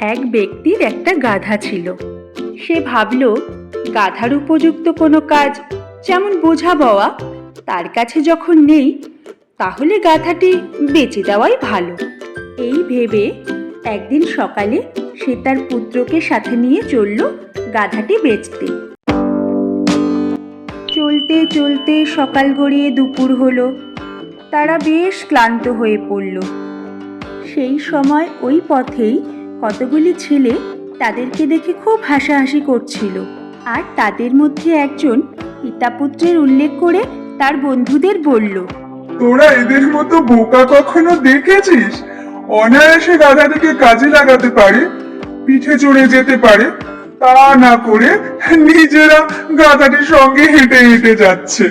এক ব্যক্তির একটা গাধা ছিল। সে ভাবল, গাধার উপযুক্ত কোনো কাজ, যেমন বোঝা বওয়া, তার কাছে যখন নেই, তাহলে গাধাটি বেঁচে দেওয়াই ভালো। এই ভেবে একদিন সকালে সে তার পুত্রকে সাথে নিয়ে চলল গাধাটি বেচতে। চলতে চলতে সকাল গড়িয়ে দুপুর হলো। তারা বেশ ক্লান্ত হয়ে পড়ল। সেই সময় ওই পথেই কতগুলি ছেলে তাদেরকে দেখে খুব হাসাহাসি করছিল। আর তাদের মধ্যে একজন পিতাপুত্রের উল্লেখ করে তার বন্ধুদের বলল তোরা এদের মতো বোকা কখনো দেখেছিস? অনায়াসে গাধাটিকে কাজে লাগাতে পারে পিঠে চড়ে যেতে পারে তা না করে নিজেরা গাধাটির সঙ্গে হেঁটে হেঁটে যাচ্ছে।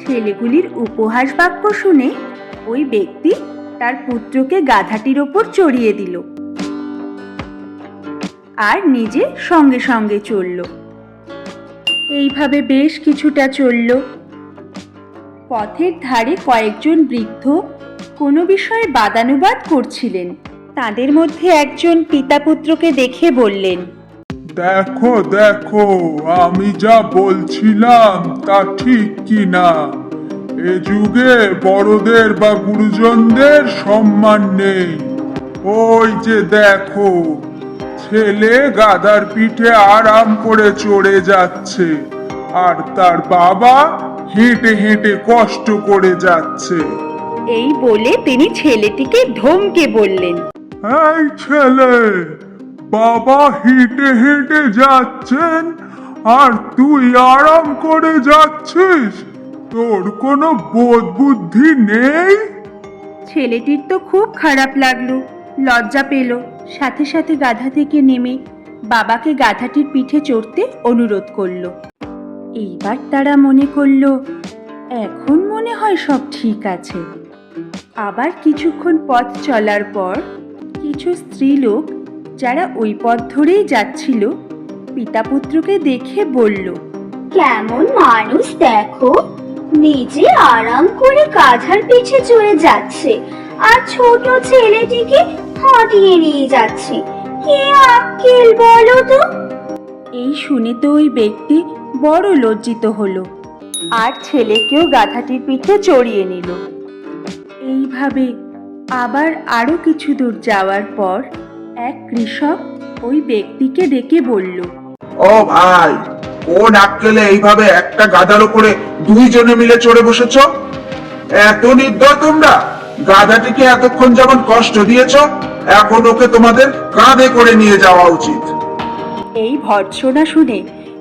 ছেলেগুলির উপহাস বাক্য শুনে ওই ব্যক্তি তার পুত্রকে গাধাটির ওপর চড়িয়ে দিল। আর নিজে সঙ্গে সঙ্গে চলল। এইভাবে বেশ কিছুটা চলল। পথের ধারে কয়েকজন বৃদ্ধ কোনো বিষয়ে বাদানুবাদ করছিলেন। তাদের মধ্যে একজন পিতা পুত্রকে দেখে বললেন, দেখো দেখো, আমি যা বলছিলাম তা ঠিক কি না এ যুগে বড়দের বা গুরুজনদের সম্মান নেই। ওই যে দেখো ছেলে গাদার পিঠে আরাম করে চড়ে যাচ্ছে আর তার বাবা হেঁটে হেঁটে কষ্ট করে যাচ্ছে। এই বলে তিনি ছেলেটিকে ধমকে বললেন। এই ছেলে বাবা হেঁটে হেঁটে যাচ্ছেন আর তুই আরাম করে যাচ্ছিস? তোর কোনো বোধ বুদ্ধি নেই? ছেলেটির তো খুব খারাপ লাগল লজ্জা পেল। সাথে সাথে গাধা থেকে নেমে বাবাকে গাধাটির পিঠে চড়তে অনুরোধ করল। এইবার তারা মনে করল এখন মনে হয় সব ঠিক আছে। আবার কিছুক্ষণ পথ চলার পর কিছু স্ত্রীলোক যারা ওই পথ ধরেই যাচ্ছিল পিতাপুত্রকে দেখে বলল কেমন মানুষ দেখো। নিজে আরাম করে গাধার পিছে চড়ে যাচ্ছে আর ছোট ছেলেটিকে হাঁটিয়ে নিয়ে যাচ্ছে। কে আক্কেল বলো তো? এই শুনে তো ওই ব্যক্তি বড় লজ্জিত হলো আর ছেলেকেও গাধাটির পিঠে চড়িয়ে নিল। এইভাবে আবার আরও কিছু দূর যাওয়ার পর এক কৃষক ওই ব্যক্তিকে ডেকে বলল ও ভাই কোন আক্কেলে এইভাবে একটা গাধার উপরে দুইজনে মিলে চড়ে বসেছ? এত নির্দয় তোমরা, গাধাটিকে এতক্ষণ যেমন কষ্ট দিয়েছ, এখন ওকে তোমাদের কাঁধে করে নিয়ে যাওয়া উচিত। এই ভর্ৎসনা শুনে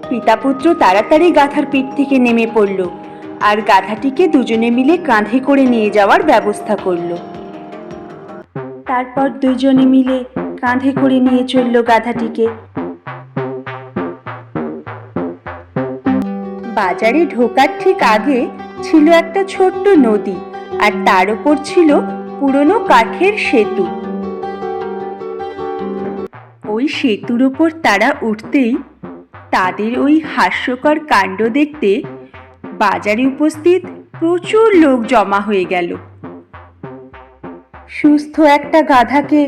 পিতাপুত্র তাড়াতাড়ি গাধার পিঠ থেকে নেমে পড়ল আর গাধাটিকে দুজনে মিলে কাঁধে করে নিয়ে যাওয়ার ব্যবস্থা করল। তারপর দুজনে মিলে কাঁধে করে নিয়ে চলল গাধাটিকে। বাজারে ঢোকার ঠিক আগে ছিল একটা ছোট্ট নদী আর তার উপর ছিল পুরনো কাঠের সেতু। ওই সেতুর ওপর তারা উঠতেই তাদের ওই হাস্যকর কাণ্ড দেখতে বাজারে উপস্থিত প্রচুর লোক জমা হয়ে গেল। সুস্থ একটা গাধাকে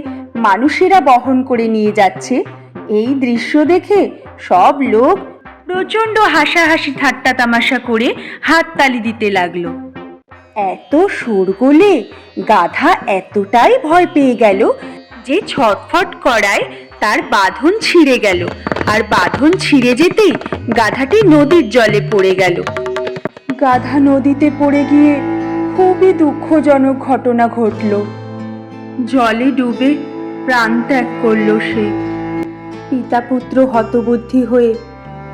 মানুষেরা বহন করে নিয়ে যাচ্ছে। এই দৃশ্য দেখে সব লোক প্রচণ্ড হাসাহাসি ঠাট্টা তামাশা করে হাততালি দিতে লাগল। এত শোরগোলে গাধা এতটাই ভয় পেয়ে গেল যে ছটফট করায় তার বাঁধন ছিঁড়ে গেল আর বাঁধন ছিঁড়ে যেতেই গাধাটি নদীর জলে পড়ে গেল। গাধা নদীতে পড়ে গিয়ে খুবই দুঃখজনক ঘটনা ঘটল। জলে ডুবে প্রাণ ত্যাগ করল সে। পিতা পুত্র হতবুদ্ধি হয়ে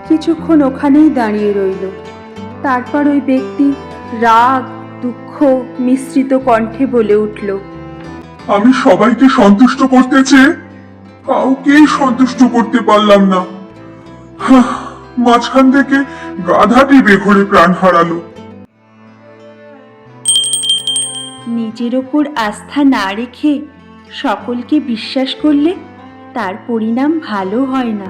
কিছুক্ষণ ওখানেই দাঁড়িয়ে রইল। তারপর ওই ব্যক্তি রাগ দুঃখ মিশ্রিত কণ্ঠে বলে উঠল আমি সবাইকে সন্তুষ্ট করতে চেয়ে কাউকেই সন্তুষ্ট করতে পারলাম না। মাঝখান থেকে গাধাটি বেঘরে প্রাণ হারালো। নিজের ওপর আস্থা না রেখে সকলকে বিশ্বাস করলে তার পরিণাম ভালো হয় না।